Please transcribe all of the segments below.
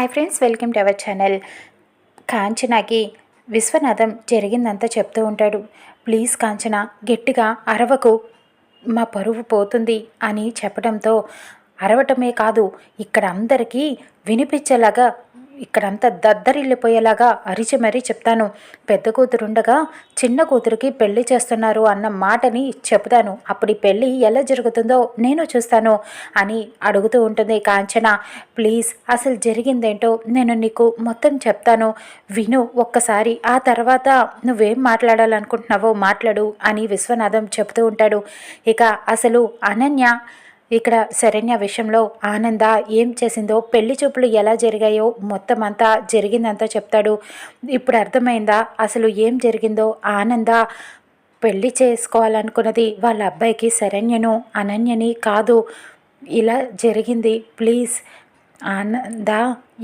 Hi friends welcome to our channel కాంచనాకి Vishwanatham జరిగిందంతా చెప్తూ ఉంటాడు. ప్లీజ్ కాంచన గట్టిగా అరవకు. మా పరువు పోతుంది అని చెప్పడంతో అరవటమే కాదు ఇక్కడ అందరికీ వినిపించేలాగా ఇక్కడంతా దద్దరిల్లిపోయేలాగా అరిచి మరీ చెప్తాను. పెద్ద కూతురుండగా చిన్న కూతురికి పెళ్ళి చేస్తున్నారు అన్న మాటని చెప్తాను అప్పుడు ఈ పెళ్ళి ఎలా జరుగుతుందో నేను చూస్తాను అని అడుగుతూ ఉంటుంది కాంచన. ప్లీజ్ అసలు జరిగిందేంటో నేను నీకు మొత్తం చెప్తాను. విను ఒక్కసారి ఆ తర్వాత నువ్వేం మాట్లాడాలనుకుంటున్నావో మాట్లాడు అని విశ్వనాథం చెప్తూ ఉంటాడు. ఇక అసలు అనన్య ఇక్కడ శరణ్య విషయంలో ఆనంద ఏం చేసిందో పెళ్ళి చూపులు ఎలా జరిగాయో మొత్తం అంతా జరిగిందంతా చెప్తాడు. ఇప్పుడు అర్థమైందా? అసలు ఏం జరిగిందో? ఆనంద పెళ్ళి చేసుకోవాలనుకున్నది వాళ్ళ అబ్బాయికి శరణ్యను అనన్యని కాదు. ఇలా జరిగింది. ప్లీజ్ ఆనంద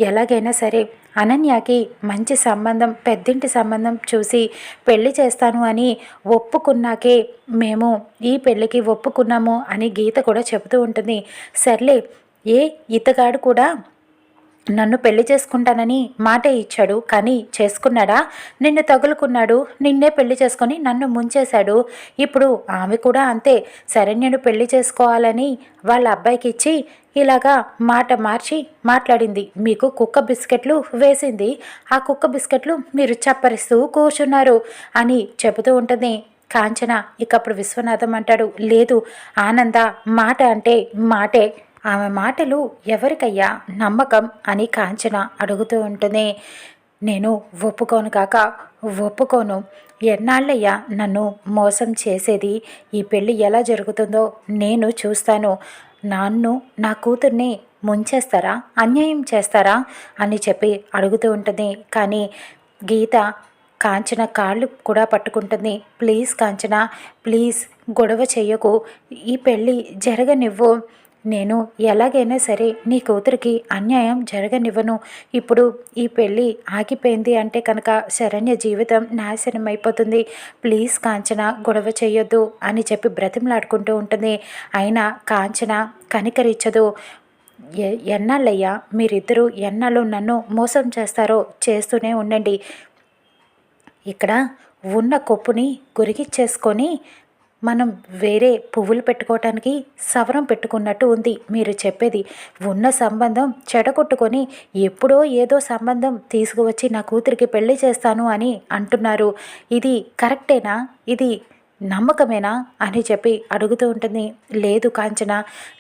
ఎలాగైనా సరే అనన్యకి మంచి సంబంధం పెద్దింటి సంబంధం చూసి పెళ్ళి చేస్తాను అని ఒప్పుకున్నాకే మేము ఈ పెళ్ళికి ఒప్పుకున్నాము అని గీత కూడా చెబుతూ ఉంటుంది. సర్లే ఏ ఇతగాడు కూడా నన్ను పెళ్ళి చేసుకుంటానని మాట ఇచ్చాడు కానీ చేసుకున్నాడా? నిన్ను తగులుకున్నాడు నిన్నే పెళ్ళి చేసుకొని నన్ను ముంచేశాడు. ఇప్పుడు ఆమె కూడా అంతే శరణ్యను పెళ్ళి చేసుకోవాలని వాళ్ళ అబ్బాయికి ఇచ్చి ఇలాగా మాట మార్చి మాట్లాడింది. మీకు కుక్క బిస్కెట్లు వేసింది. ఆ కుక్క బిస్కెట్లు మీరు చప్పరిస్తూ కూర్చున్నారు అని చెబుతూ ఉంటుంది కాంచన. ఇకప్పుడు విశ్వనాథం అంటాడు లేదు ఆనంద మాట అంటే మాటే. ఆమె మాటలు ఎవరికయ్యా నమ్మకం అని కాంచన అడుగుతూ ఉంటుంది. నేను ఒప్పుకోను కాక ఒప్పుకోను. ఎన్నాళ్ళయ్యా నన్ను మోసం చేసేది? ఈ పెళ్ళి ఎలా జరుగుతుందో నేను చూస్తాను. నాన్ను నా కూతుర్ని ముంచేస్తారా? అన్యాయం చేస్తారా? అని చెప్పి అడుగుతూ ఉంటుంది. కానీ గీత కాంచన కాళ్ళు కూడా పట్టుకుంటుంది. ప్లీజ్ కాంచన ప్లీజ్ గొడవ చెయ్యకు ఈ పెళ్ళి జరగనివ్వు. నేను ఎలాగైనా సరే నీ కూతురికి అన్యాయం జరగనివ్వను. ఇప్పుడు ఈ పెళ్ళి ఆగిపోయింది అంటే కనుక శరణ్య జీవితం నాశనం అయిపోతుంది ప్లీజ్ కాంచన గొడవ చేయొద్దు అని చెప్పి బ్రతిమలాడుకుంటూ ఉంటుంది. అయినా కాంచన కనికరించదు. ఎన్నాళ్ళయ్యా? మీరిద్దరూ ఎన్నాళ్ళు నన్ను మోసం చేస్తారో చేస్తూనే ఉండండి. ఇక్కడ ఉన్న కొప్పుని గురిగిచ్చేసుకొని మనం వేరే పువ్వులు పెట్టుకోవటానికి సవరం పెట్టుకున్నట్టు ఉంది మీరు చెప్పేది. ఉన్న సంబంధం చెడగొట్టుకొని ఎప్పుడో ఏదో సంబంధం తీసుకువచ్చి నా కూతురికి పెళ్ళి చేస్తాను అని అంటున్నారు. ఇది కరెక్టేనా? ఇది నమ్మకమేనా అని చెప్పి అడుగుతూ ఉంటుంది. లేదు కాంచన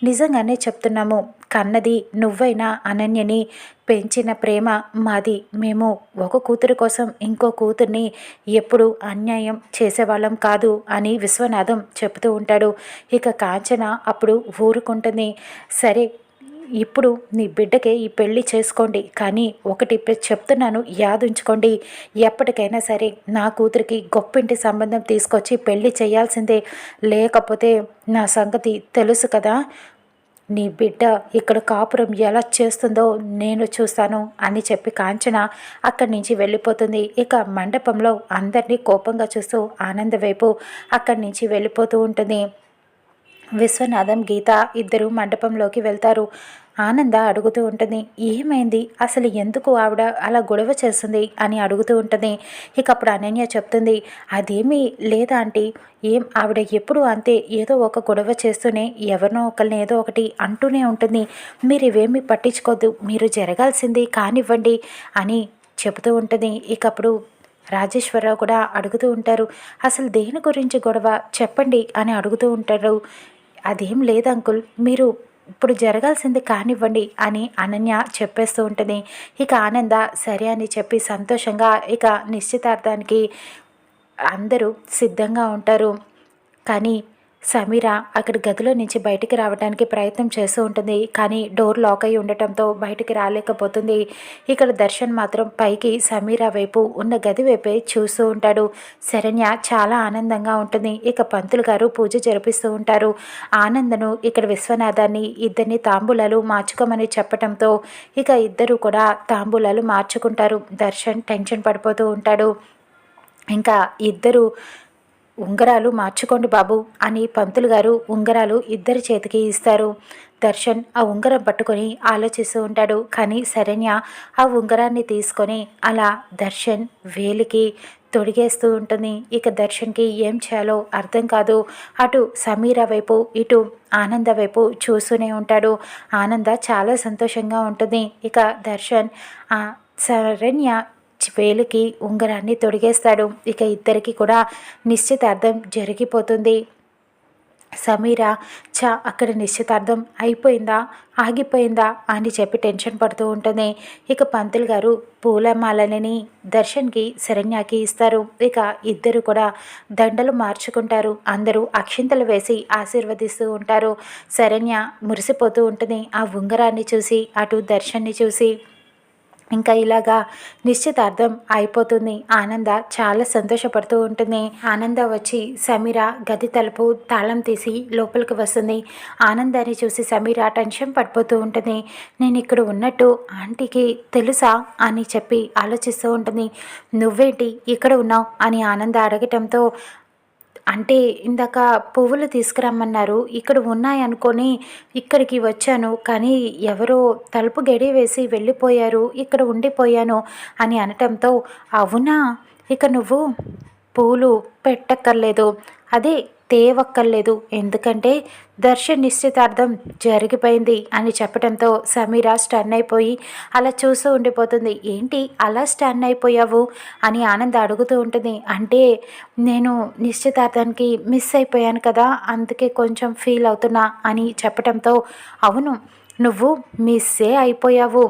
నిజంగానే చెప్తున్నాము. కన్నది నువ్వైనా అనన్యని పెంచిన ప్రేమ మాది. మేము ఒక కూతురు కోసం ఇంకో కూతుర్ని ఎప్పుడు అన్యాయం చేసేవాళ్ళం కాదు అని విశ్వనాథం చెబుతూ ఉంటాడు. ఇక కాంచన అప్పుడు ఊరుకుంటుంది. సరే ఇప్పుడు నీ బిడ్డకే ఈ పెళ్ళి చేసుకోండి. కానీ ఒకటి చెప్తున్నాను యాదుంచుకోండి. ఎప్పటికైనా సరే నా కూతురికి గొప్పింటి సంబంధం తీసుకొచ్చి పెళ్ళి చేయాల్సిందే. లేకపోతే నా సంగతి తెలుసు కదా. నీ బిడ్డ ఇక్కడ కాపురం ఎలా చేస్తుందో నేను చూస్తాను అని చెప్పి కాంచన అక్కడి నుంచి వెళ్ళిపోతుంది. ఇక మండపంలో అందరినీ కోపంగా చూస్తూ ఆనంద వైపు అక్కడి నుంచి వెళ్ళిపోతూ ఉంటుంది. విశ్వనాథం గీత ఇద్దరు మండపంలోకి వెళ్తారు. ఆనంద అడుగుతూ ఉంటుంది ఏమైంది? అసలు ఎందుకు ఆవిడ అలా గొడవ చేస్తుంది? అని అడుగుతూ ఉంటుంది. ఇక అప్పుడు అనన్య చెప్తుంది అదేమీ లేదా ఆంటీ. ఏం ఆవిడ ఎప్పుడు అంతే ఏదో ఒక గొడవ చేస్తూనే ఎవరినో ఒకరిని ఏదో ఒకటి అంటూనే ఉంటుంది. మీరు ఇవేమీ పట్టించుకోవద్దు మీరు జరగాల్సింది కానివ్వండి అని చెబుతూ ఉంటుంది. ఇకప్పుడు రాజేశ్వరరావు కూడా అడుగుతూ ఉంటారు అసలు దేని గురించి గొడవ? చెప్పండి అని అడుగుతూ ఉంటారు. అదేం లేదు అంకుల్. మీరు ఇప్పుడు జరగాల్సింది కానివ్వండి అని అనన్య చెప్పేస్తూ ఉంటుంది. ఇక ఆనంద సరే అని చెప్పి సంతోషంగా ఇక నిశ్చితార్థానికి అందరూ సిద్ధంగా ఉంటారు. కానీ సమీర అక్కడి గదిలో నుంచి బయటికి రావడానికి ప్రయత్నం చేస్తూ ఉంటుంది. కానీ డోర్ లాక్ అయి ఉండటంతో బయటికి రాలేకపోతుంది. ఇక్కడ దర్శన్ మాత్రం పైకి సమీర వైపు ఉన్న గది వైపే చూస్తూ ఉంటాడు. శరణ్య చాలా ఆనందంగా ఉంటుంది. ఇక పంతులు గారు పూజ జరిపిస్తూ ఉంటారు. ఆనందను ఇక్కడ విశ్వనాథాన్ని ఇద్దరిని తాంబూలాలు మార్చుకోమని చెప్పడంతో ఇక ఇద్దరు కూడా తాంబూలాలు మార్చుకుంటారు. దర్శన్ టెన్షన్ పడిపోతూ ఉంటాడు. ఇంకా ఇద్దరు ఉంగరాలు మార్చుకోండి బాబు అని పంతులు గారు ఉంగరాలు ఇద్దరి చేతికి ఇస్తారు. దర్శన్ ఆ ఉంగరం పట్టుకొని ఆలోచిస్తూ ఉంటాడు. కానీ శరణ్య ఆ ఉంగరాన్ని తీసుకొని అలా దర్శన్ వేలికి తొడిగేస్తూ ఉంటుంది. ఇక దర్శన్కి ఏం చేయాలో అర్థం కాదు. అటు సమీర వైపు ఇటు ఆనంద వైపు చూస్తూనే ఉంటాడు. ఆనంద చాలా సంతోషంగా ఉంటుంది. ఇక దర్శన్ శరణ్య వేలికి ఉంగరాన్ని తొడిగేస్తాడు. ఇక ఇద్దరికి కూడా నిశ్చితార్థం జరిగిపోతుంది. సమీర చా అక్కడ నిశ్చితార్థం అయిపోయిందా? ఆగిపోయిందా? అని చెప్పి టెన్షన్ పడుతూ ఉంటుంది. ఇక పంతులు గారు పూలమాలని దర్శన్కి శరణ్యాకి ఇస్తారు. ఇక ఇద్దరు కూడా దండలు మార్చుకుంటారు. అందరూ అక్షింతలు వేసి ఆశీర్వదిస్తూ ఉంటారు. శరణ్య మురిసిపోతూ ఉంటుంది ఆ ఉంగరాన్ని చూసి అటు దర్శన్ని చూసి. ఇంకా ఇలాగా నిశ్చితార్థం అయిపోతుంది. ఆనంద చాలా సంతోషపడుతూ ఉంటుంది. ఆనంద వచ్చి సమీర గది తలుపు తాళం తీసి లోపలికి వస్తుంది. ఆనందాన్ని చూసి సమీర టెన్షన్ పడిపోతూ ఉంటుంది. నేను ఇక్కడ ఉన్నట్టు ఆంటీకి తెలుసా అని చెప్పి ఆలోచిస్తూ ఉంటుంది. నువ్వేంటి ఇక్కడ ఉన్నావు అని ఆనంద అడగటంతో అంటే ఇందాక పువ్వులు తీసుకురమ్మన్నారు ఇక్కడ ఉన్నాయనుకొని ఇక్కడికి వచ్చాను కానీ ఎవరో తలుపు గడి వేసి వెళ్ళిపోయారు ఇక్కడ ఉండిపోయాను అని అనటంతో అవునా? ఇక నువ్వు పూలు పెట్టక్కర్లేదు అదే తేవక్కర్లేదు. ఎందుకంటే దర్శన్ నిశ్చితార్థం జరిగిపోయింది అని చెప్పడంతో సమీర స్టన్ అయిపోయి అలా చూస్తూ ఉండిపోతుంది. ఏంటి అలా స్టన్ అయిపోయావు? అని ఆనంద్ అడుగుతూ ఉంటుంది. అంటే నేను నిశ్చితార్థానికి మిస్ అయిపోయాను కదా అందుకే కొంచెం ఫీల్ అవుతున్నా అని చెప్పడంతో అవును నువ్వు మిస్సే అయిపోయావు.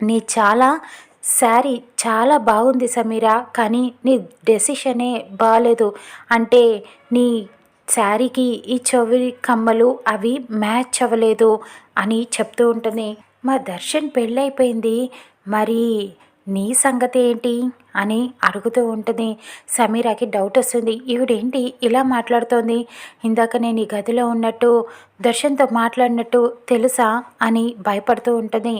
నీ చాలా శారీ చాలా బాగుంది సమీరా కానీ నీ డెసిషనే బాగాలేదు అంటే నీ శారీకి ఈ చెవి కమ్మలు అవి మ్యాచ్ అవ్వలేదు అని చెప్తూ ఉంటుంది. మా దర్శన్ పెళ్ళైపోయింది. మరి నీ సంగతి ఏంటి? అని అడుగుతూ ఉంటుంది. సమీరాకి డౌట్ వస్తుంది. ఈవిడేంటి ఇలా మాట్లాడుతోంది? ఇందాక నేను ఈ గదిలో ఉన్నట్టు దర్శన్తో మాట్లాడినట్టు తెలుసా? అని భయపడుతూ ఉంటుంది.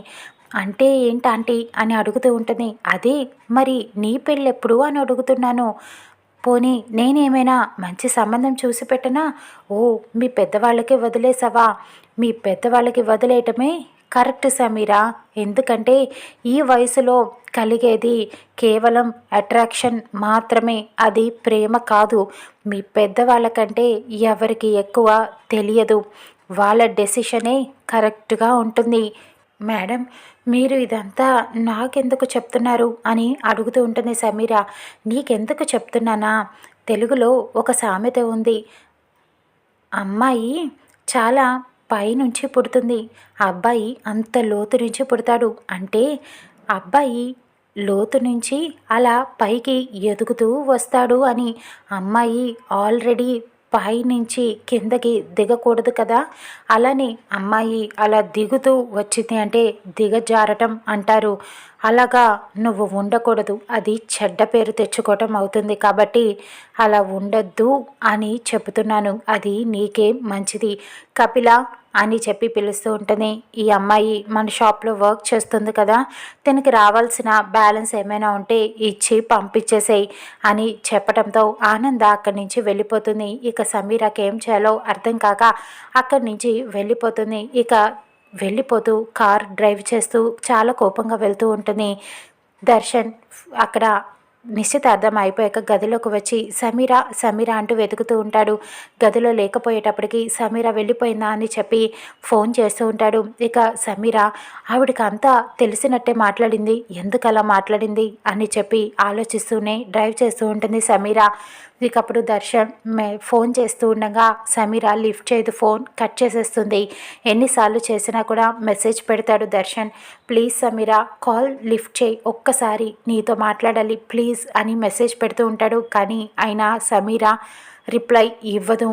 అంటే ఏంటాంటీ అని అడుగుతూ ఉంటుంది. అదే మరి నీ పెళ్ళెప్పుడు అని అడుగుతున్నాను. పోనీ నేనేమైనా మంచి సంబంధం చూసి పెట్టనా? ఓ మీ పెద్దవాళ్ళకి వదిలేసావా? మీ పెద్దవాళ్ళకి వదిలేయటమే కరెక్ట్ సమీరా. ఎందుకంటే ఈ వయసులో కలిగేది కేవలం అట్రాక్షన్ మాత్రమే. అది ప్రేమ కాదు. మీ పెద్దవాళ్ళకంటే ఎవరికి ఎక్కువ తెలియదు. వాళ్ళ డెసిషనే కరెక్ట్గా ఉంటుంది. మేడం మీరు ఇదంతా నాకెందుకు చెప్తున్నారు? అని అడుగుతూ ఉంటుంది సమీర. నీకెందుకు చెప్తున్నానా? తెలుగులో ఒక సామెత ఉంది. అమ్మాయి చాలా పైనుంచి పుడుతుంది. అబ్బాయి అంత లోతు నుంచి పుడతాడు. అంటే అబ్బాయి లోతు నుంచి అలా పైకి ఎదుగుతూ వస్తాడు అని అమ్మాయి ఆల్రెడీ పైనుంచి కిందకి దిగకూడదు కదా? అలానే అమ్మాయి అలా దిగుతూ వచ్చింది అంటే దిగజారటం అంటారు. అలాగా నువ్వు ఉండకూడదు. అది చెడ్డ పేరు తెచ్చుకోవటం అవుతుంది కాబట్టి అలా ఉండద్దు అని చెబుతున్నాను. అది నీకే మంచిది. కపిల అని చెప్పి పిలుస్తూ ఉంటుంది. ఈ అమ్మాయి మన షాప్లో వర్క్ చేస్తుంది కదా తనకి రావాల్సిన బ్యాలెన్స్ ఏమైనా ఉంటే ఇచ్చి పంపించేసేయి అని చెప్పడంతో ఆనంద అక్కడి నుంచి వెళ్ళిపోతుంది. ఇక సమీరాకి ఏం చేయాలో అర్థం కాక అక్కడి నుంచి వెళ్ళిపోతుంది. ఇక వెళ్ళిపోతూ కార్ డ్రైవ్ చేస్తూ చాలా కోపంగా వెళ్తూ ఉంటుంది. దర్శన్ అక్కడ నిశ్చితార్థం అయిపోయాక గదిలోకి వచ్చి సమీర సమీర అంటూ వెతుకుతూ ఉంటాడు. గదిలో లేకపోయేటప్పటికి సమీర వెళ్ళిపోయిందా అని చెప్పి ఫోన్ చేస్తూ ఉంటాడు. ఇక సమీర ఆవిడకి అంతా తెలిసినట్టే మాట్లాడింది. ఎందుకలా మాట్లాడింది? అని చెప్పి ఆలోచిస్తూనే డ్రైవ్ చేస్తూ ఉంటుంది సమీర. ఇకప్పుడు దర్శన్ మే ఫోన్ చేస్తూ ఉండగా సమీర లిఫ్ట్ చేయదు ఫోన్ కట్ చేసేస్తుంది. ఎన్నిసార్లు చేసినా కూడా మెసేజ్ పెడతాడు Darshan. Please Sameera call lift చేయి ఒక్కసారి నీతో మాట్లాడాలి ప్లీజ్ అని మెసేజ్ పెడుతూ ఉంటాడు. కానీ అయినా సమీర రిప్లై ఇవ్వదు.